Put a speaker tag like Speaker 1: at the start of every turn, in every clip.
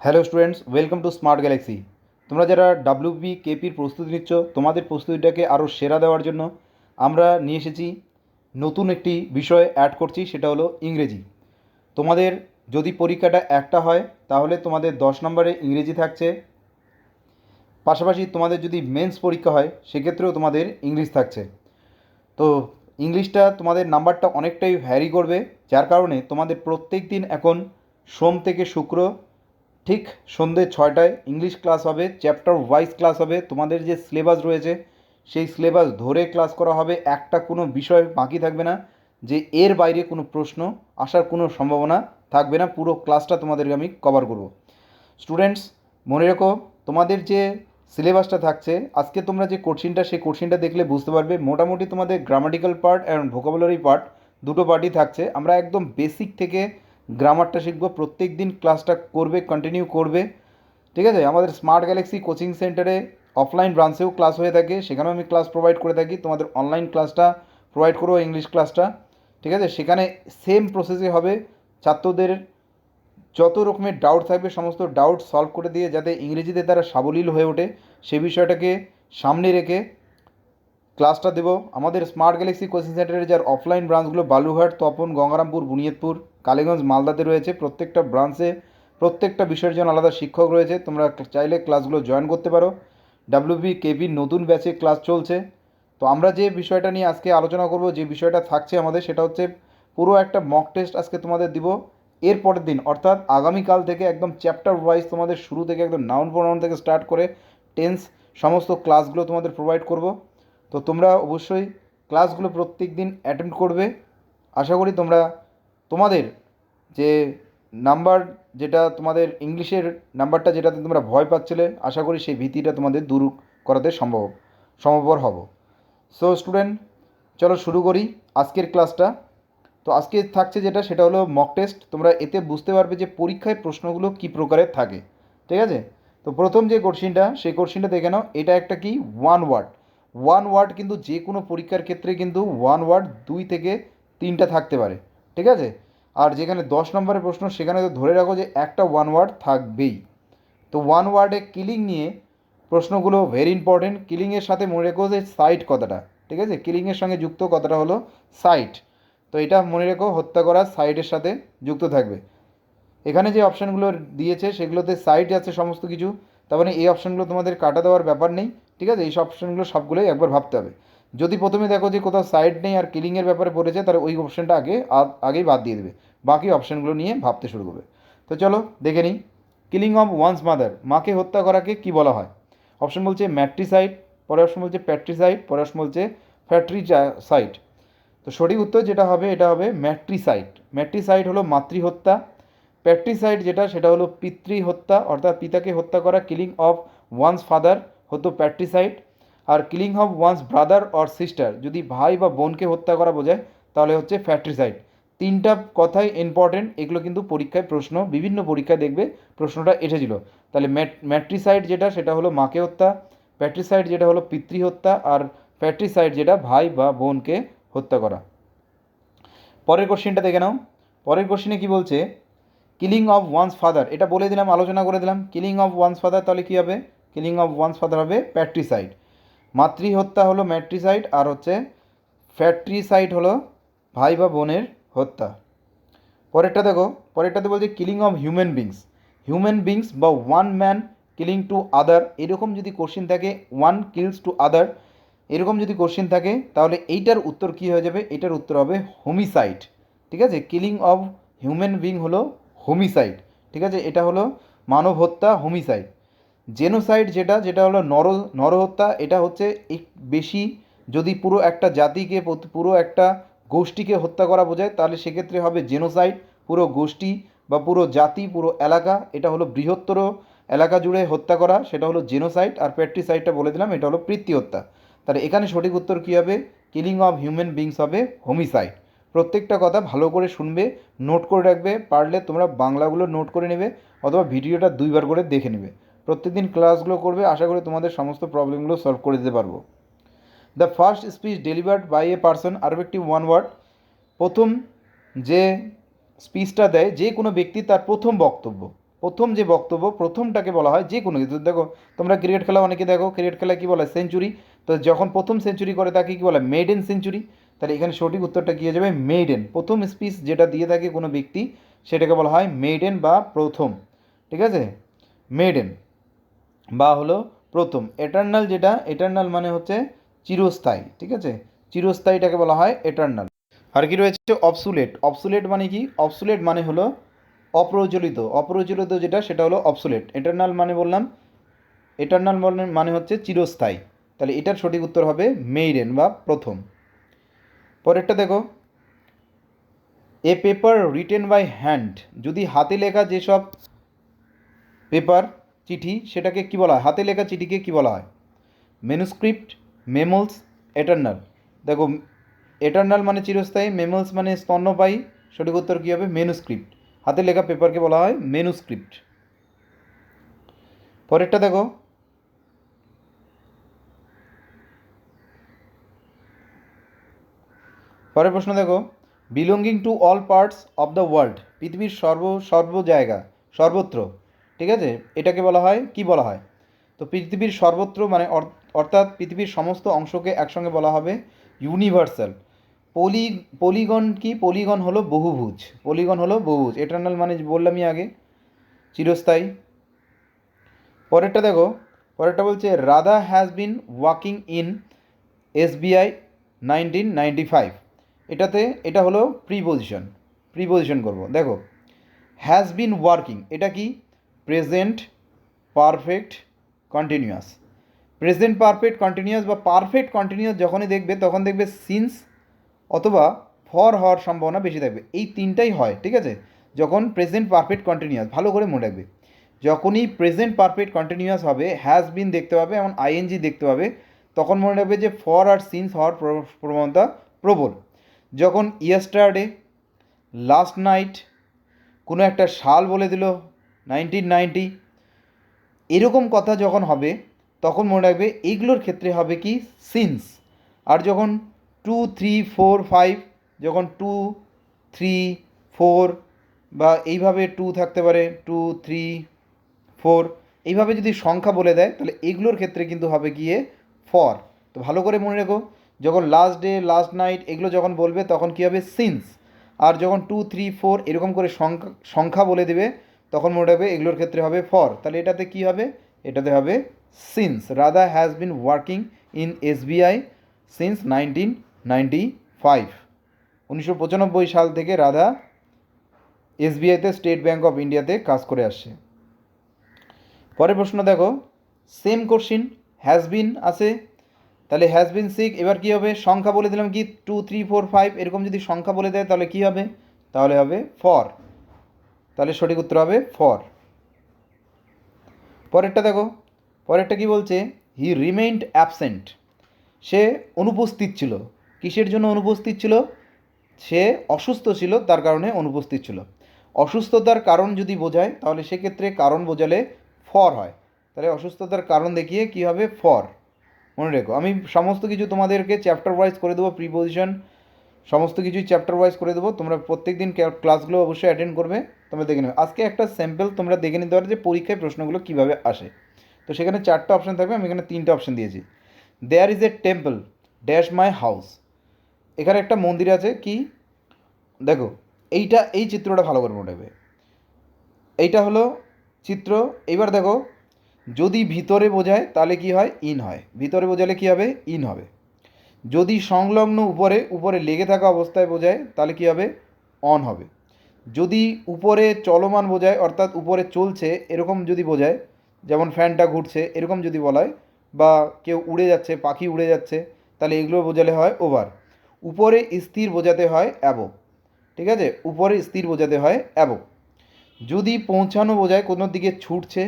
Speaker 1: Hello students welcome to smart galaxy তোমরা যারা WB কেপির প্রস্তুতি নিচ্ছ, তোমাদের প্রস্তুতিটাকে আরও সেরা দেওয়ার জন্য আমরা নিয়ে এসেছি নতুন একটি বিষয় অ্যাড করছি, সেটা হলো ইংরেজি। তোমাদের যদি পরীক্ষাটা একটা হয়, তাহলে তোমাদের দশ নম্বরে ইংরেজি থাকছে। পাশাপাশি তোমাদের যদি মেন্স পরীক্ষা হয়, সেক্ষেত্রেও তোমাদের ইংলিশ থাকছে। তো ইংলিশটা তোমাদের নাম্বারটা অনেকটাই ভ্যারি করবে, যার কারণে তোমাদের প্রত্যেক দিন এখন সোম থেকে শুক্র ঠিক সন্ধ্যে ছয়টায় ইংলিশ ক্লাস হবে চ্যাপ্টার ওয়াইজ ক্লাস হবে, তোমাদের যে সিলেবাস রয়েছে, সেই সিলেবাস ধরে ক্লাস করা হবে, একটা কোনো বিষয় বাকি থাকবে না, যে এর বাইরে কোনো প্রশ্ন আসার কোনো সম্ভাবনা থাকবে না, পুরো ক্লাসটা তোমাদেরকে আমি কভার করব। স্টুডেন্টস মনে রেখো, তোমাদের যে সিলেবাসটা থাকছে, আজকে তোমরা যে কোশ্চিনটা সেই কোশ্চিনটা দেখলে বুঝতে পারবে, মোটামুটি তোমাদের grammatical part and vocabulary part দুটো পার্টই থাকছে। আমরা একদম বেসিক থেকে গ্রামারটা শিখব, প্রত্যেক দিন ক্লাসটা করবে কন্টিনিউ করবে। ঠিক আছে? আমাদের স্মার্ট গ্যালাক্সি কোচিং সেন্টারে অফলাইন ব্রাঞ্চেও ক্লাস হয়ে থাকে। সেখানেও আমি ক্লাস প্রোভাইড করে থাকি। তোমাদের অনলাইন ক্লাসটা প্রোভাইড করব ইংলিশ ক্লাসটা ঠিক আছে? সেখানে সেম প্রসেসে হবে। ছাত্রদের যত রকমের ডাউট থাকবে, সমস্ত ডাউট সলভ করে দিয়ে যাতে ইংরেজিতে তারা সাবলীল হয়ে ওঠে, সে বিষয়টাকে সামনে রেখে ক্লাসটা দেবো। আমাদের স্মার্ট গ্যালাক্সি কোচিং সেন্টারের যার অফলাইন ব্রাঞ্চগুলো বালুঘাট তপন, গঙ্গারামপুর, বুনিয়াদপুর কালীগঞ্জ, মালদাতে রয়েছে। প্রত্যেকটা ব্রাঞ্চে প্রত্যেকটা বিষয়ের জন্য আলাদা শিক্ষক রয়েছে। তোমরা চাইলে ক্লাসগুলো জয়েন করতে পারো। ডাব্লিউবি কেবির নতুন ব্যাচে ক্লাস চলছে। তো আমরা যে বিষয়টা নিয়ে আজকে আলোচনা করব, যে বিষয়টা থাকছে আমাদের, সেটা হচ্ছে পুরো একটা মক টেস্ট আজকে তোমাদের দিব। এর পরের দিন, অর্থাৎ আগামীকাল থেকে একদম চ্যাপ্টার ওয়াইজ তোমাদের শুরু থেকে একদম নাউন প্রোনাউন থেকে স্টার্ট করে টেন্স সমস্ত ক্লাসগুলো তোমাদের প্রোভাইড করব। তো তোমরা অবশ্যই ক্লাসগুলো প্রত্যেক দিন অ্যাটেন্ড করবে। আশা করি তোমরা তোমাদের যে নাম্বার যেটা তোমাদের ইংলিশের নাম্বারটা যেটাতে তোমরা ভয় পাচ্ছিলে, আশা করি সেই ভীতিটা তোমাদের দূর করাতে সম্ভব, সম্ভবপর হব। সো স্টুডেন্ট চলো শুরু করি আজকের ক্লাসটা তো আজকে থাকছে যেটা, সেটা হলো মক টেস্ট তোমরা এতে বুঝতে পারবে যে পরীক্ষায় প্রশ্নগুলো কী প্রকারের থাকে, ঠিক আছে? তো প্রথম যে কোশ্চিনটা সেই কোশ্চিনটা দেখে নাও। এটা একটা কি? ওয়ান ওয়ার্ড ওয়ান ওয়ার্ড কিন্তু যে কোনো পরীক্ষার ক্ষেত্রে কিন্তু ওয়ান ওয়ার্ড দুই থেকে তিনটা থাকতে পারে। ঠিক আছে? আর যেখানে দশ নম্বরের প্রশ্ন, সেখানে তো ধরে রাখো যে একটা ওয়ান ওয়ার্ড থাকবেই। তো ওয়ান ওয়ার্ডে কিলিং নিয়ে প্রশ্নগুলো ভেরি ইম্পর্টেন্ট কিলিংয়ের সাথে মনে রেখো যে সাইট কথাটা, ঠিক আছে? কিলিংয়ের সঙ্গে যুক্ত কথাটা হলো সাইট তো এটা মনে রেখো, হত্যা করা সাইটের সাথে যুক্ত থাকবে। এখানে যে অপশানগুলো দিয়েছে, সেগুলোতে সাইট আছে সমস্ত কিছু। তার মানে এই অপশানগুলো তোমাদের কাটা দেওয়ার ব্যাপার নেই, ঠিক আছে? এই সব অপশানগুলো সবগুলোই একবার ভাবতে হবে। যদি প্রথমে দেখো যে কোথাও সাইড নেই আর কিলিংয়ের ব্যাপারে পড়েছে তাহলে ওই অপশানটা আগে আগেই বাদ দিয়ে দেবে। বাকি অপশানগুলো নিয়ে ভাবতে শুরু করবে। তো চলো, দেখে নিই। কিলিং অফ ওয়ান্স মাদার মাকে হত্যা করাকে কি বলা হয়? অপশন বলছে ম্যাট্রিসাইড পরের অপশন বলছে প্যাট্রিসাইড পরের অপশন বলছে ফ্যাট্রিসাইড তো সঠিক উত্তর যেটা হবে, এটা হবে ম্যাট্রিসাইড ম্যাট্রিসাইড হলো মাতৃহত্যা। প্যাট্রিসাইড যেটা, সেটা হলো পিতৃ হত্যা অর্থাৎ পিতাকে হত্যা করা কিলিং অফ ওয়ান্স ফাদার হতো patricide R killing of one's brother or sister. যদি ভাই বা বোনকে হত্যা করা বোঝায়, তাহলে হচ্ছে ফ্যাট্রিসাইড। তিনটা কথাই ইম্পর্টেন্ট এগুলো কিন্তু পরীক্ষায় প্রশ্ন, বিভিন্ন পরীক্ষায় দেখবে প্রশ্নটা এসেছিল। তাহলে ম্যাট্রিসাইড যেটা, সেটা হলো মাকে হত্যা প্যাট্রিসাইড যেটা হলো পিতৃ হত্যা, আর প্যাট্রিসাইড যেটা ভাই বা বোনকে হত্যা করা। পরের কোশ্চেনটা দেখে নাও। পরের কোশ্চেনে কি বলছে? কিলিং অফ ওয়ান্স ফাদার, এটা বলে দিলাম, আলোচনা করে দিলাম। কিলিং অফ ওয়ান্স ফাদার তাহলে কী হবে? কিলিং অফ ওয়ান্স ফাদার হবে প্যাট্রিসাইড মাতৃহত্যা হলো ম্যাট্রিসাইড আর হচ্ছে ফ্যাট্রিসাইড হলো ভাই বা বোনের হত্যা। পরেরটা দেখো, পরেরটাতে বলছে killing of human beings human beings বা one man killing to other এরকম যদি কোশ্চিন থাকে ওয়ান কিলস টু আদার এরকম যদি কোশ্চিন থাকে, তাহলে এইটার উত্তর কী হয়ে যাবে? এটার উত্তর হবে হোমিসাইড ঠিক আছে? কিলিং অফ হিউম্যান বিং হলো হোমিসাইড ঠিক আছে? এটা হলো মানব হত্যা হোমিসাইড জেনোসাইড যেটা যেটা হলো নর, নরহত্যা, এটা হচ্ছে বেশি যদি পুরো একটা জাতিকে পুরো একটা গোষ্ঠীকে হত্যা করা বোঝায়, তাহলে সেক্ষেত্রে হবে জেনোসাইড, পুরো গোষ্ঠী বা পুরো জাতি, পুরো এলাকা, এটা হলো বৃহত্তর এলাকা জুড়ে হত্যা করা, সেটা হলো জেনোসাইড আর প্যাট্রিসাইডটা বলে দিলাম, এটা হলো পিতৃ হত্যা তাহলে এখানে সঠিক উত্তর কী হবে? কিলিং অফ হিউম্যান বিংস হবে হোমিসাইড। প্রত্যেকটা কথা ভালো করে শুনবে, নোট করে রাখবে, পারলে তোমরা বাংলাগুলো নোট করে নেবে, অথবা ভিডিওটা দুইবার করে দেখে নেবে। প্রত্যেকদিন ক্লাসগুলো করবে, আশা করি তোমাদের সমস্ত প্রবলেমগুলো সলভ করে দিতে পারব। The first speech delivered by a person আরও একটি ওয়ান ওয়ার্ড প্রথম যে স্পিচটা দেয়, যে কোনো ব্যক্তি তার প্রথম বক্তব্য, প্রথম যে বক্তব্য, প্রথমটাকে বলা হয় যে কোনো কিছু। দেখো, তোমরা ক্রিকেট খেলা অনেকে দেখো ক্রিকেট খেলা কী বলে? সেঞ্চুরি তো যখন প্রথম সেঞ্চুরি করে তাকে কী বলে? মেডেন সেঞ্চুরি তাহলে এখানে সঠিক উত্তরটা কী হয়ে যাবে? মেডেন প্রথম স্পিচ যেটা দিয়ে থাকে কোনো ব্যক্তি, সেটাকে বলা হয় মেডেন বা প্রথম। ঠিক আছে? মেডেন বা হলো প্রথম এটার্নাল যেটা এটার্নাল মানে হচ্ছে চিরস্থায়ী, ঠিক আছে? চিরস্থায়ীটাকে বলা হয় এটার্নাল আর কি রয়েছে? অবসুলেট অবসুলেট মানে কি? অবসুলেট মানে হলো অপ্রচলিত অপ্রচলিত যেটা, সেটা হলো অবসুলেট এটার্নাল মানে বললাম এটার্নাল মানে মানে হচ্ছে চিরস্থায়ী। তাহলে এটার সঠিক উত্তর হবে মেইডেন বা প্রথম। পরেরটা দেখো। A paper written by hand যদি হাতে লেখা যেসব পেপার চিঠি সেটাকে কি বলা হয়? হাতে লেখা চিঠিকে কি বলা হয়? মেনুস্ক্রিপ্ট মেমোলস এটার্নাল দেখো এটার্নাল মানে চিরস্থায়ী মেমোলস মানে স্তন্যপায়ী। সঠিক উত্তর কী হবে? মেনুস্ক্রিপ্ট হাতে লেখা পেপারকে বলা হয় মেনুস্ক্রিপ্ট পরেরটা দেখো। পরের প্রশ্ন দেখো। Belonging to all parts of the world পৃথিবীর সর্ব সর্ব জায়গা, সর্বত্র। ঠিক আছে? এটাকে বলা হয়, কি বলা হয়? তো পৃথিবীর সর্বত্র মানে অর্থাৎ পৃথিবীর সমস্ত অংশকে একসঙ্গে বলা হবে ইউনিভার্সাল পলি পলিগন কি? পলিগন হলো বহুভুজ। পলিগন হলো বহুভুজ। এটার্নাল মানে বললামই আগে, চিরস্থায়ী। পরেরটা দেখো, পরেরটা বলছে Radha has been walking in SBI nineteen ninety five এটাতে, এটা হলো প্রিপোজিশন প্রিপোজিশন করব। দেখো হ্যাজ বিন ওয়ার্কিং এটা কি? Present perfect continuous present perfect continuous বা পারফেক্ট কন্টিনিউয়াস যখনই দেখবে, তখন দেখবে সিন্স অথবা ফর হওয়ার সম্ভাবনা বেশি থাকবে। এই তিনটাই হয়, ঠিক আছে? যখন প্রেজেন্ট পারফেক্ট কন্টিনিউয়াস ভালো করে মনে রাখবে। যখনই প্রেজেন্ট পারফেক্ট কন্টিনিউয়াস হবে হ্যাজ বিন দেখতে পাবে এমন আইএনজি দেখতে পাবে, তখন মনে রাখবে যে ফর আর সিন্স হওয়ার প্র- প্রবণতা প্রবল। যখন ইয়েস্টারডে লাস্ট নাইট কোনো একটা সাল বলে দিল নাইনটিন নাইনটি, এরকম কথা যখন হবে, তখন মনে রাখবে এইগুলোর ক্ষেত্রে হবে কি সিন্স আর যখন টু থ্রি ফোর ফাইভ যখন টু থ্রি ফোর বা এইভাবে টু থাকতে পারে টু থ্রি ফোর এইভাবে যদি সংখ্যা বলে দেয়, তাহলে এগুলোর ক্ষেত্রে কিন্তু হবে গিয়ে ফর তো ভালো করে মনে রেখো, যখন লাস্ট ডে লাস্ট নাইট এগুলো যখন বলবে, তখন কী হবে সিন্স আর যখন টু থ্রি ফোর এরকম করে সংখ্যা সংখ্যা বলে দেবে তখন মনে রাখবে এগুলোর ক্ষেত্রে হবে ফর। তাহলে এটাতে কি হবে? এটাতে হবে since Radha has been working in SBI since nineteen ninety five উনিশশো পঁচানব্বই সাল থেকে রাধা এসবিআইতে স্টেট ব্যাঙ্ক অফ ইন্ডিয়াতে কাজ করে আসছে। পরের প্রশ্ন দেখো। সেম কোশ্চিন হ্যাজ বিন আছে। তাহলে হ্যাজ বিন সিক এবার কি হবে? সংখ্যা বলে দিলাম কি? টু থ্রি ফোর ফাইভ এরকম যদি সংখ্যা বলে দেয় তাহলে কি হবে? তাহলে হবে ফর। তাহলে সঠিক উত্তর হবে ফর। পরেরটা দেখো। পরেরটা কি বলছে? হি রিমেইন্ড অ্যাবসেন্ট সে অনুপস্থিত ছিল। কিসের জন্য অনুপস্থিত ছিল? সে অসুস্থ ছিল, তার কারণে অনুপস্থিত ছিল। অসুস্থতার কারণ যদি বোঝায়, তাহলে সেক্ষেত্রে কারণ বোঝালে ফর হয়। তাহলে অসুস্থতার কারণ দেখিয়ে কি হবে? ফর। মনে রেখো। আমি সমস্ত কিছু তোমাদেরকে চ্যাপ্টার ওয়াইজ করে দেবো প্রিপোজিশন সমস্ত কিছুই চ্যাপ্টার ওয়াইজ করে দেবো। তোমরা প্রত্যেক দিন ক্লাসগুলো অবশ্যই অ্যাটেন্ড করবে। তোমরা দেখে নেবে। আজকে একটা স্যাম্পল তোমরা দেখে নিতে পারো যে পরীক্ষায় প্রশ্নগুলো কীভাবে আসে। তো সেখানে চারটা অপশান থাকবে, আমি এখানে তিনটা অপশান দিয়েছি। There is a temple dash my house এখানে একটা মন্দির আছে, কি? দেখো, এইটা, এই চিত্রটা ভালো করে মনে এইটা হলো চিত্র। এইবার দেখো, যদি ভিতরে বোঝায় তাহলে কি হয়? ইন হয়। ভিতরে বোঝালে কি হবে? ইন হবে। যদি সংলগ্ন উপরে উপরে লেগে থাকা অবস্থায় বোঝায়, তাহলে কি হবে? অন হবে। যদি উপরে চলমান বোঝায়, অর্থাৎ উপরে চলছে, এরকম যদি বোঝায়, যেমন ফ্যানটা ঘুরছে, এরকম যদি বলায় বা কেউ উড়ে যাচ্ছে, পাখি উড়ে যাচ্ছে, তাহলে এগুলো বোঝালে হয় ওভার উপরে স্থির বোঝাতে হয় অ্যাবো ঠিক আছে? উপরে স্থির বোঝাতে হয় অ্যাবো যদি পৌঁছানো বোঝায়, কোনো দিকে ছুটছে,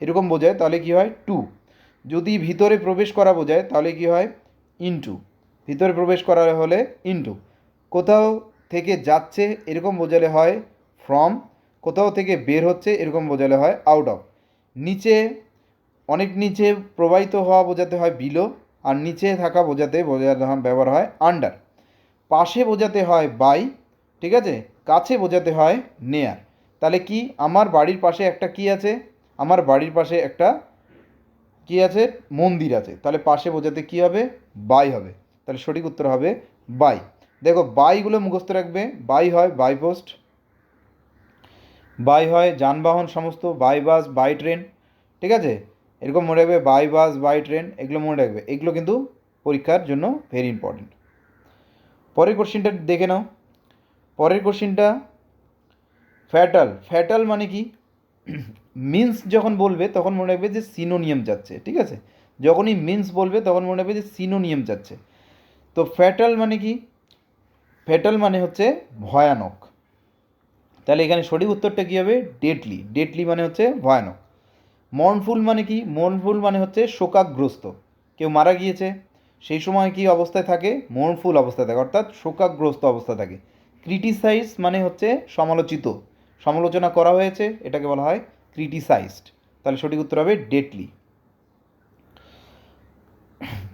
Speaker 1: এরকম বোঝায়, তাহলে কি হয়? টু যদি ভিতরে প্রবেশ করা বোঝায়, তাহলে কি হয়? ইনটু ভিতরে প্রবেশ করা হলে ইনটু কোথাও থেকে যাচ্ছে এরকম বোঝালে হয় ফ্রম কোথাও থেকে বের হচ্ছে এরকম বোঝালে হয় আউট অফ নিচে, অনেক নিচে প্রবাহিত হওয়া বোঝাতে হয় বিলো আর নিচে থাকা বোঝাতে বোঝাতে ব্যবহার হয় আন্ডার পাশে বোঝাতে হয় বাই ঠিক আছে? কাছে বোঝাতে হয় নেয়ার তাহলে কি? আমার বাড়ির পাশে একটা কি আছে? আমার বাড়ির পাশে একটা কি আছে? মন্দির আছে। তাহলে পাশে বোঝাতে কি হবে? বাই হবে। তাহলে সঠিক উত্তর হবে বাই। দেখো, বাইগুলো মুখস্থ রাখবে। বাই হয় বাই পোস্ট। বাই হয় যানবাহন সমস্ত, বাই বাস, বাই ট্রেন। ঠিক আছে? এরকম মনে রাখবে বাই বাস, বাই ট্রেন, এগুলো মনে রাখবে। এগুলো কিন্তু পরীক্ষার জন্য ভেরি ইম্পর্টেন্ট পরের কোশ্চিনটা দেখে নাও। পরের কোশ্চিনটা ফ্যাটাল ফ্যাটাল মানে কি? মিন্স যখন বলবে, তখন মনে রাখবে যে সিনোনিয়াম যাচ্ছে। ঠিক আছে? যখনই মিন্স বলবে, তখন মনে রাখবে যে সিনোনিয়াম যাচ্ছে। তো ফ্যাটাল মানে কি? ফ্যাটাল মানে হচ্ছে ভয়ানক। তাহলে এখানে সঠিক উত্তরটা কী হবে? ডেটলি ডেটলি মানে হচ্ছে ভয়ানক। মর্নফুল মানে কি? মর্নফুল মানে হচ্ছে শোকাগ্রস্ত। কেউ মারা গিয়েছে, সেই সময় কি অবস্থায় থাকে? মর্নফুল অবস্থায় থাকে, অর্থাৎ শোকাগ্রস্ত অবস্থা থাকে। ক্রিটিসাইজ মানে হচ্ছে সমালোচিত। সমালোচনা করা হয়েছে, এটাকে বলা হয় ক্রিটিসাইজড তাহলে সঠিক উত্তর হবে ডেটলি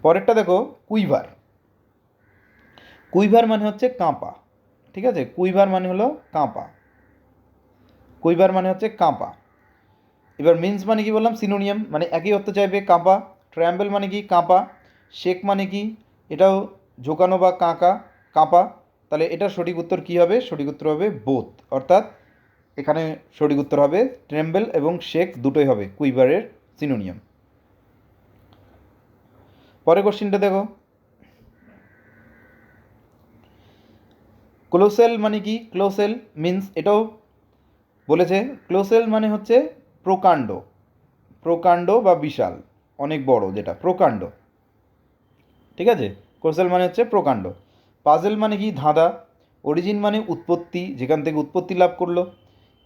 Speaker 1: পরেরটা দেখো কুইভার কুইভার মানে হচ্ছে কাঁপা, ঠিক আছে? কুইভার মানে হলো কাঁপা। কুইভার মানে হচ্ছে কাঁপা। এবার মিন্স মানে কি বললাম? সিনোনিয়াম মানে একই অর্থ চাইবে কাঁপা। ট্র্যাম্বেল মানে কি? কাঁপা। শেক মানে কি? এটাও ঝোকানো বা কাঁকা, কাঁপা। তাহলে এটার সঠিক উত্তর কী হবে? সঠিক উত্তর হবে বোথ অর্থাৎ এখানে সঠিক উত্তর হবে ট্রেম্বেল এবং শেক দুটোই হবে কুইভারের সিনোনিয়াম। পরের কোশ্চিনটা দেখো। ক্লোসেল মানে কি? ক্লোসেল মিন্স এটাও বলেছে। ক্লোসেল মানে হচ্ছে প্রকাণ্ড। প্রকাণ্ড বা বিশাল। অনেক বড় যেটা, প্রকাণ্ড। ঠিক আছে? ক্লোসেল মানে হচ্ছে প্রকাণ্ড। পাজেল মানে কি? ধাঁধা। অরিজিন মানে উৎপত্তি, যেখান থেকে উৎপত্তি লাভ করল।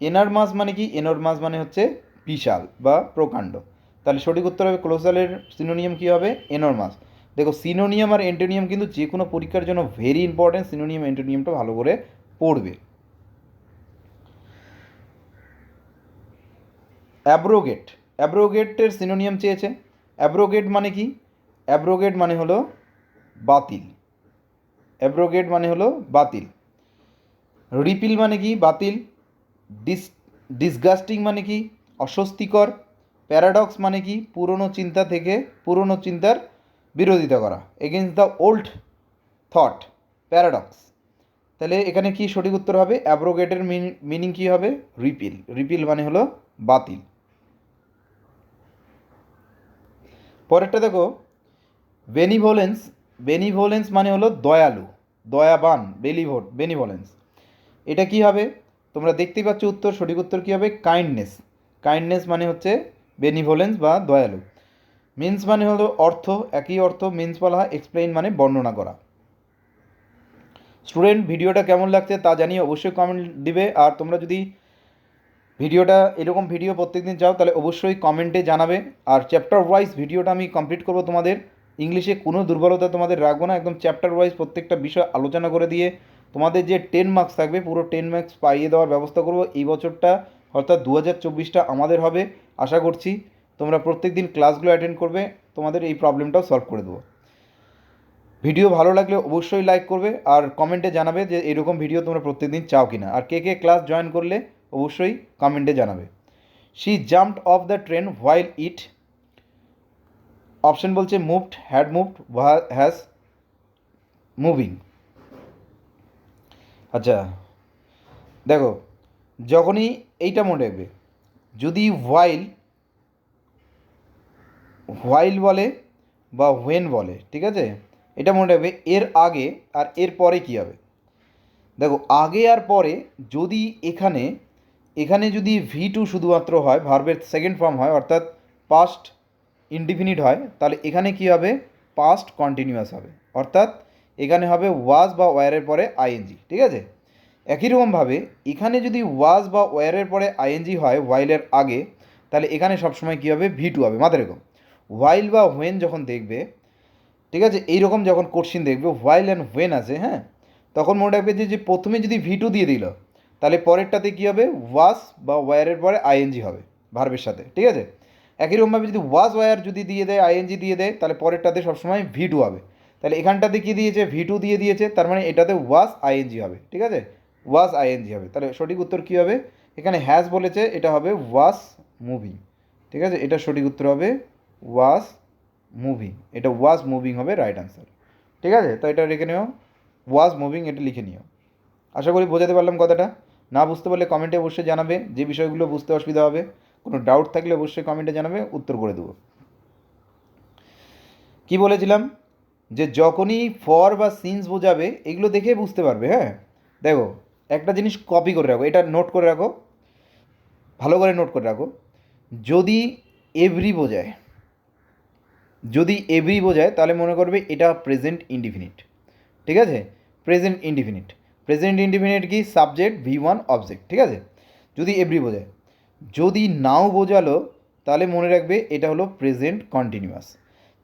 Speaker 1: এনারমাস মানে কি? এনরমাস মানে হচ্ছে বিশাল বা প্রকাণ্ড। তাহলে সঠিক উত্তর হবে ক্লোসালের সিনোনিয়াম কী হবে? এনরমাস দেখো সিনোনিয়াম আর এন্টোনিয়াম কিন্তু যে কোনো পরীক্ষার জন্য ভেরি ইম্পর্টেন্ট সিনোনিয়াম এন্টোনিয়ামটা ভালো করে পড়বে। অ্যাব্রোগেট অ্যাব্রোগেটের সিনোনিয়াম চেয়েছে। অ্যাব্রোগেট মানে কি? অ্যাব্রোগেট মানে হলো বাতিল। অ্যাব্রোগেট মানে হলো বাতিল। রিপিল মানে কি? বাতিল। ডিস ডিসগাস্টিং মানে কি? অস্বস্তিকর। প্যারাডক্স মানে কি? পুরনো চিন্তা থেকে পুরনো চিন্তার বিরোধিতা করা against the old thought paradox তাহলে এখানে কি সঠিক উত্তর হবে? অ্যাব্রোগেটের মিনিং কী হবে? রিপিল রিপিল মানে হলো বাতিল। পরেরটা দেখো বেনিভোলেন্স বেনিভোলেন্স মানে হলো দয়ালু, দয়াবান বেলিভোট বেনিভোলেন্স এটা কি হবে? তোমরা দেখতেই পাচ্ছ উত্তর, সঠিক উত্তর কী হবে? কাইন্ডনেস কাইন্ডনেস মানে হচ্ছে বেনিভোলেন্স বা দয়ালু। মিন্স মানে হলো অর্থ, একই অর্থ মিন্স বলা হয় এক্সপ্লেইন মানে বর্ণনা করা। স্টুডেন্ট ভিডিওটা কেমন লাগছে তা জানিয়ে অবশ্যই কমেন্ট দিবে। আর তোমরা যদি ভিডিওটা এরকম ভিডিও প্রত্যেকদিন চাও, তাহলে অবশ্যই কমেন্টে জানাবে। আর চ্যাপ্টার ওয়াইজ ভিডিওটা আমি কমপ্লিট করব তোমাদের। ইংলিশে কোনো দুর্বলতা তোমাদের রাখব না। একদম চ্যাপ্টার ওয়াইজ প্রত্যেকটা বিষয় আলোচনা করে দিয়ে তোমাদের যে টেন মার্কস থাকবে, পুরো টেন মার্কস পাইয়ে দেওয়ার ব্যবস্থা করব। এই বছরটা, অর্থাৎ দু হাজার চব্বিশটা আমাদের হবে, আশা করছি। তোমরা প্রত্যেক দিন ক্লাসগুলো অ্যাটেন্ড করবে, তোমাদের এই প্রবলেমটাও সলভ করে দেবো। ভিডিও ভালো লাগলে অবশ্যই লাইক করবে আর কমেন্টে জানাবে যে এরকম ভিডিও তোমরা প্রত্যেকদিন চাও কিনা। আর কে কে ক্লাস জয়েন করলে অবশ্যই কমেন্টে জানাবে। She jumped off the train while it option বলছে moved had moved has moving আচ্ছা দেখো, যখনই এইটা মনে রাখবে, যদি হোয়াইল হোয়াইল বলে বা হোয়েন বলে, ঠিক আছে? এটা মনে রাখবে এর আগে আর এর পরে কী হবে? দেখো, আগে আর পরে যদি এখানে এখানে যদি ভি টু শুধুমাত্র হয় ভার্বের সেকেন্ড ফর্ম হয়, অর্থাৎ পাস্ট ইনডিফিনিট হয়, তাহলে এখানে কী হবে? পাস্ট কন্টিনিউয়াস হবে। অর্থাৎ এখানে হবে ওয়াজ বা ওয়ারের পরে আইএনজি ঠিক আছে? একই রকমভাবে এখানে যদি ওয়াজ বা ওয়ারের পরে আইএনজি হয় ওয়াইলের আগে, তাহলে এখানে সবসময় কী হবে? ভি টু হবে। মাথায় রেখো। ওয়াইল বা হোয়েন যখন দেখবে, ঠিক আছে? এইরকম যখন কোশ্চিন দেখবে ওয়াইল অ্যান্ড হোয়েন আছে হ্যাঁ? তখন মনে রাখবে যে যে প্রথমে যদি ভি টু দিয়ে দিল, তাহলে পরেরটাতে কী হবে? ওয়াস বা ওয়ারের পরে আইএনজি হবে ভার্বের সাথে, ঠিক আছে? একই রকমভাবে যদি ওয়াজ ওয়ার যদি দিয়ে দেয় আইএনজি দিয়ে দেয়, তাহলে পরেরটাতে সবসময় ভি টু হবে। তাহলে এখানটাতে কী দিয়েছে? ভি টু দিয়ে দিয়েছে, তার মানে এটাতে ওয়াস আইএনজি হবে, ঠিক আছে? ওয়াস আইএনজি হবে। তাহলে সঠিক উত্তর কী হবে? এখানে হ্যাজ বলেছে, এটা হবে ওয়াস মুভিং ঠিক আছে? এটা সঠিক উত্তর হবে ওয়াস মুভিং এটা ওয়াজ মুভিং হবে রাইট আনসার ঠিক আছে? তো এটা রেখে নিও। ওয়াজ মুভিং এটা লিখে নিও। আশা করি বোঝাতে পারলাম কথাটা। না বুঝতে পারলে কমেন্টে অবশ্যই জানাবে। যে বিষয়গুলো বুঝতে অসুবিধা হবে, কোনো ডাউট থাকলে অবশ্যই কমেন্টে জানাবে, উত্তর করে দেবো। কি বলেছিলাম? যে যখনই ফর বা সিন্স বোঝাবে, এগুলো দেখে বুঝতে পারবে হ্যাঁ? দেখো, একটা জিনিস কপি করে রাখো। এটা নোট করে রাখো। ভালো করে নোট করে রাখো। যদি এভরি বোঝায় যদি এভরি বোঝায়, তাহলে মনে করবে এটা প্রেজেন্ট ইনডিফিনিট ঠিক আছে? প্রেজেন্ট ইনডিফিনিট প্রেজেন্ট ইনডিফিনিট কি? সাবজেক্ট ভি ওয়ান অবজেক্ট ঠিক আছে? যদি এভরি বোঝায়। যদি নাও বোঝালো, তাহলে মনে রাখবে এটা হলো প্রেজেন্ট কন্টিনিউয়াস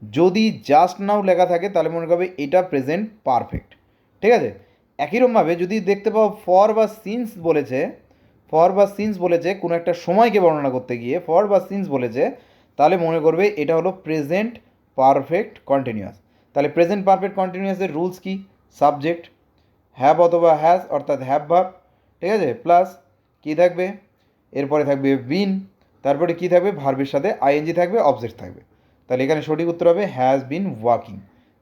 Speaker 1: যদি জাস্ট নাও লেখা থাকে, তাহলে মনে করবে এটা প্রেজেন্ট পারফেক্ট ঠিক আছে? একইরকমভাবে যদি দেখতে পাও ফর বা সিন্স বলেছে ফর বা সিন্স বলেছে, কোনো একটা সময়কে বর্ণনা করতে গিয়ে ফর বা সিন্স বলেছে, তাহলে মনে করবে এটা হলো প্রেজেন্ট পারফেক্ট কন্টিনিউয়াস তাহলে প্রেজেন্ট পারফেক্ট কন্টিনিউয়াসের রুলস কি? সাবজেক্ট হ্যাভ অথবা হ্যাজ অর্থাৎ হ্যাভ ভাব ঠিক আছে? প্লাস কী থাকবে? এরপরে থাকবে বিন তারপরে কী থাকবে? ভার্বের সাথে আইএনজি থাকবে অবজেক্ট থাকবে। তাহলে এখানে সঠিক উত্তর হবে হ্যাজ বিন ওয়াকিং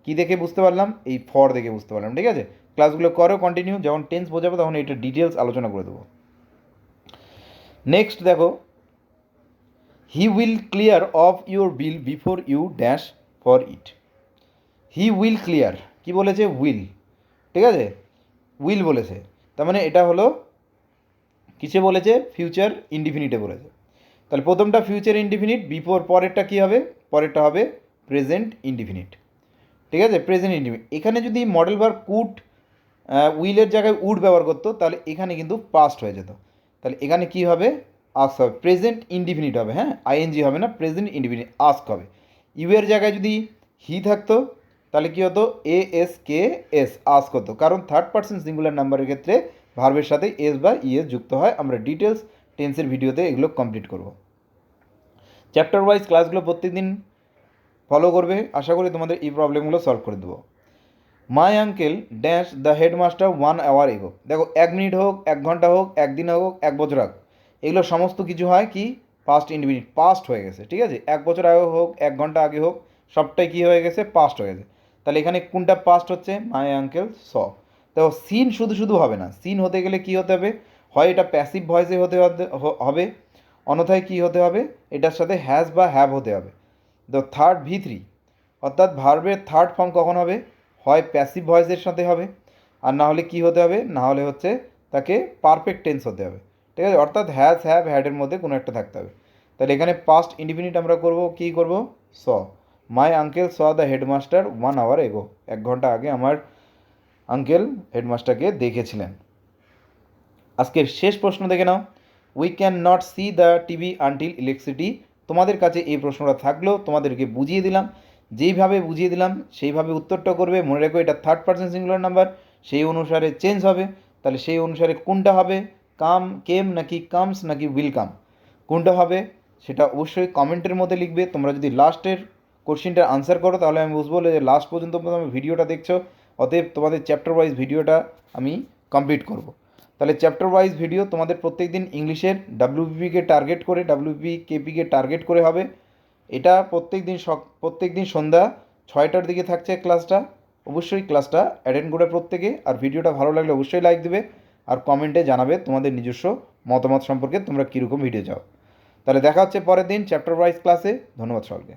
Speaker 1: কী দেখে বুঝতে পারলাম? এই ফর দেখে বুঝতে পারলাম, ঠিক আছে? ক্লাসগুলো করো কন্টিনিউ যখন টেন্স বোঝাবো তখন এটা ডিটেলস আলোচনা করে দেবো। নেক্সট দেখো he will clear of your bill before you dash for it he will clear কি বলেছে? উইল ঠিক আছে? উইল বলেছে। তার মানে এটা হলো কিসে বলেছে? ফিউচার ইনডিফিনিটে বলেছে। তাহলে প্রথমটা ফিউচার ইনডিফিনিট বিফোর পরেরটা কী হবে? পরেরটা হবে প্রেজেন্ট ইনডিফিনিট ঠিক আছে? প্রেজেন্ট ইনডিফিনিট এখানে যদি মডেল বার কুট উইলের জায়গায় উড ব্যবহার করতো, তাহলে এখানে কিন্তু পাস্ট হয়ে যেত। তাহলে এখানে কি হবে? আস্ক হবে। প্রেজেন্ট ইনডিফিনিট হবে হ্যাঁ? আইএনজি হবে না প্রেজেন্ট ইনডিফিনিট আস্ক হবে। ইউ এর জায়গায় যদি হি থাকতো, তাহলে কী হতো? A S K S ask হতো কারণ থার্ড পার্সন সিঙ্গুলার নাম্বারের ক্ষেত্রে ভার্বের সাথে এস বা ইএস যুক্ত হয়। আমরা ডিটেলস টেন্সের ভিডিওতে এগুলো কমপ্লিট করব। চ্যাপ্টার ওয়াইজ ক্লাসগুলো প্রত্যেকদিন ফলো করবে। আশা করি তোমাদের এই প্রবলেমগুলো সলভ করে দেবো। My uncle dash the headmaster one hour ago দেখো, এক মিনিট হোক, এক ঘণ্টা হোক একদিন হোক, এক বছর হোক, এগুলো সমস্ত কিছু হয় কি? পাস্ট ইনডিফিনিট পাস্ট হয়ে গেছে, ঠিক আছে? এক বছর আগে হোক, এক ঘণ্টা আগে হোক, সবটাই কী হয়ে গেছে? পাস্ট হয়ে গেছে। তাহলে এখানে কোনটা পাস্ট হচ্ছে? মাই আঙ্কেল স তো সিন শুধু শুধু হবে না। সিন হতে গেলে কী হতে হবে? হয় এটা প্যাসিভ ভয়েসে হতে হবে অন্যথায় কী হতে হবে? এটার সাথে হ্যাজ বা হ্যাভ হতে হবে। দ্য থার্ড ভি থ্রি অর্থাৎ ভার্বের থার্ড ফর্ম কখন হবে? হয় প্যাসিভ ভয়েসের সাথে হবে। আর না হলে কী হতে হবে? না হলে হচ্ছে তাকে পারফেক্ট টেন্স হতে হবে। ঠিক আছে? অর্থাৎ হ্যাজ হ্যাভ হ্যাডের মধ্যে কোনো একটা থাকতে হবে। তাহলে এখানে পাস্ট ইন্ডিফিনিট আমরা করব, কী করব? Saw my uncle saw the headmaster one hour ago এক ঘণ্টা আগে আমার আঙ্কেল হেডমাস্টারকে দেখেছিলেন। আজকের শেষ প্রশ্ন দেখে নাও। We can not see the TV until electricity তোমাদের কাছে এই প্রশ্নটা থাকলেও তোমাদেরকে বুঝিয়ে দিলাম। যেইভাবে বুঝিয়ে দিলাম, সেইভাবে উত্তরটা করবে। মনে রেখো এটা থার্ড পার্সন সিঙ্গুলার নাম্বার সেই অনুসারে চেঞ্জ হবে। তাহলে সেই অনুসারে কোনটা হবে? কাম কেম নাকি কামস নাকি উইল কাম? কোনটা হবে? সেটা অবশ্যই কমেন্টের মধ্যে লিখবে। তোমরা যদি লাস্টের কোশ্চেনটার আনসার করো, তাহলে আমি বুঝব যে লাস্ট পর্যন্ত তোমরা ভিডিওটা দেখছ। অতএব তোমাদের চ্যাপ্টার ওয়াইজ ভিডিওটা আমি কমপ্লিট করব। তাহলে চ্যাপ্টার ওয়াইজ ভিডিও তোমাদের প্রত্যেক দিন ইংলিশের ডাব্লিউপিকে টার্গেট করে ডাব্লিউপি কেপিকে টার্গেট করে হবে। এটা প্রত্যেক দিন প্রত্যেক দিন সন্ধ্যা ছয়টার দিকে থাকছে ক্লাসটা অবশ্যই ক্লাসটা অ্যাটেন্ড করে প্রত্যেকে। আর ভিডিওটা ভালো লাগলে অবশ্যই লাইক দেবে। আর কমেন্টে জানাবে তোমাদের নিজস্ব মতামত সম্পর্কে তোমরা কীরকম ভিডিও চাও। তাহলে দেখা হচ্ছে পরের দিন চ্যাপ্টার ওয়াইজ ক্লাসে। ধন্যবাদ সকলকে।